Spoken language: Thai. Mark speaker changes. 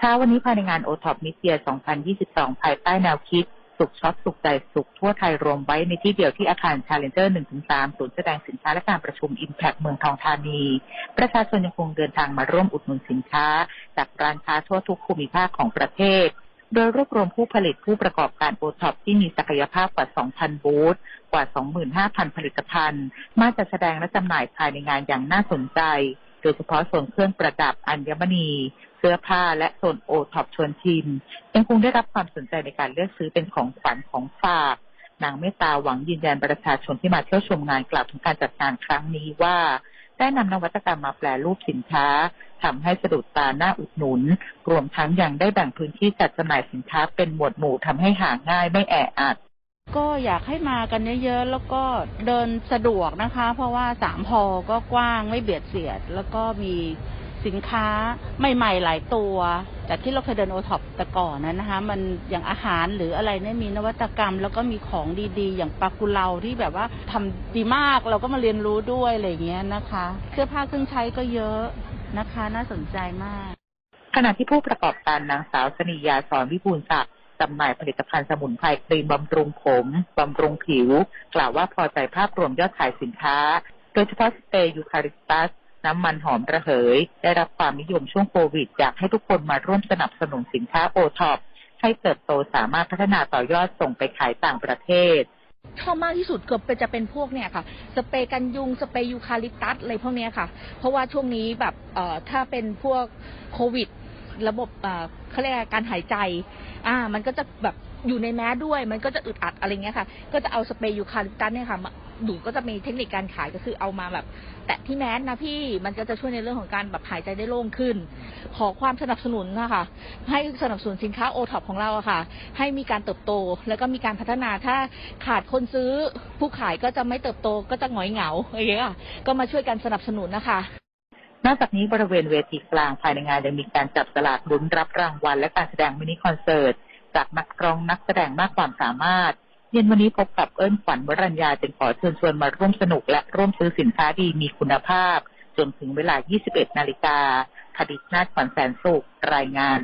Speaker 1: เช้าวันนี้ภายในงานโอท็อปมิเซีย 2022 ภายใต้แนวคิด สุขช็อปสุขใจสุขทั่วไทยรวมไว้ในที่เดียวที่อาคาร Challenger 1-3ศูนย์แสดงสินค้าและการประชุม Impact เมืองทองธานี ประชาชนยังคงเดินทางมาร่วมอุดหนุนสินค้า จากร้านค้าทั่วทุกภูมิภาคของประเทศโดยรวบรวมผู้ผลิตผู้ประกอบการโอท็อปที่มีศักยภาพกว่า 2,000 บูธ กว่า 25,000 ผลิตภัณฑ์ มาจัดแสดงและจำหน่ายภายในงานอย่างน่าสนใจ โดยเฉพาะโซนเครื่องประดับอัญมณี เสื้อผ้าและโซนโอท็อปชวนชิม ยังคงได้รับความสนใจในการเลือกซื้อเป็นของขวัญของฝากนางเมตตาหวังยืนยันประชาชนที่มาเที่ยวชมงานกล่าวถึงการจัดงานครั้งนี้ว่า ได้นำนวัตกรรมมาแปลรูปสินค้าทำให้สะดุดตาหน้าอุดหนุน รวมทั้งยังได้แบ่งพื้นที่จัดจำหน่ายสินค้าเป็นหมวดหมู่ทำให้หาง่ายไม่แออัด
Speaker 2: ก็อยากให้มากันเยอะๆ แล้วก็เดินสะดวกนะคะ เพราะว่าสามพอก็กว้างไม่เบียดเสียด แล้วก็มีสินค้าใหม่ๆหลายตัวจากที่เราเคยเดินโอท็อปแต่ก่อนนั้นนะคะ มันอย่างอาหารหรืออะไรเนี่ยมีนวัตกรรม แล้วก็มีของดีๆ อย่างปากุเลาที่แบบว่าทำดีมากเราก็มาเรียนรู้ด้วยอะไรอย่างเงี้ยนะคะ เสื้อผ้าเครื่องใช้ก็เยอะนะคะ น่าสนใจมาก
Speaker 1: ขณะที่ผู้ประกอบการนางสาวสนียาสอนวิบูลศักดิ์ จำหน่ายผลิตภัณฑ์สมุนไพรครีมบำรุงผมบำรุงผิว กล่าวว่าพอใจภาพรวมยอดขายสินค้า โดยเฉพาะสเปรย์ยูคาลิปตัสน้ำมันหอมระเหย ได้รับความนิยมช่วงโควิด อยากให้ทุกคนมาร่วมสนับสนุนสินค้าโอท็อปให้เติบโตสามารถพัฒนาต่อยอดส่งไปขายต่างประเทศ
Speaker 3: ชอบมากที่สุดเกือบเป็นจะเป็นพวกเนี่ยค่ะ สเปรย์กันยุง สเปรย์ยูคาลิปตัสอะไรพวกเนี้ยค่ะ เพราะว่าช่วงนี้แบบเอ่อถ้าเป็นพวกโควิด ระบบเขาเรียกการหายใจ อ่า มันก็จะแบบอยู่ในแมสด้วย มันก็จะอึดอัดอะไรเงี้ยค่ะ ก็จะเอาสเปรย์ยูคาลิปตัสเนี่ยค่ะหนูก็จะมีเทคนิคการขายก็คือเอามาแบบ แตะที่แมสนะพี่มันก็จะช่วยในเรื่องของการแบบหายใจได้โล่งขึ้น ขอความสนับสนุนนะคะให้สนับสนุนสินค้าโอท็อปของเราอะค่ะ ให้มีการเติบโต แล้วก็มีการพัฒนาถ้าขาดคนซื้อ ผู้ขายก็จะไม่เติบโตก็จะหงอยเหงาอะไรเงี้ยก็มาช่วยกันสนับสนุนนะคะ
Speaker 1: นอกจากนี้บริเวณเวทีกลางภายในงานยังมีการจับสลากลุ้นรับรางวัลและการแสดงมินิคอนเสิร์ตจากนักร้องนักแสดงมากความสามารถเย็นวันนี้พบกับเอิ้นขวัญวรัญญาจึงขอเชิญชวนมาร่วมสนุกและร่วมซื้อสินค้าดีมีคุณภาพ จนถึงเวลา 21 นาฬิกาคดิษนาถขวัญแสนสุขรายงาน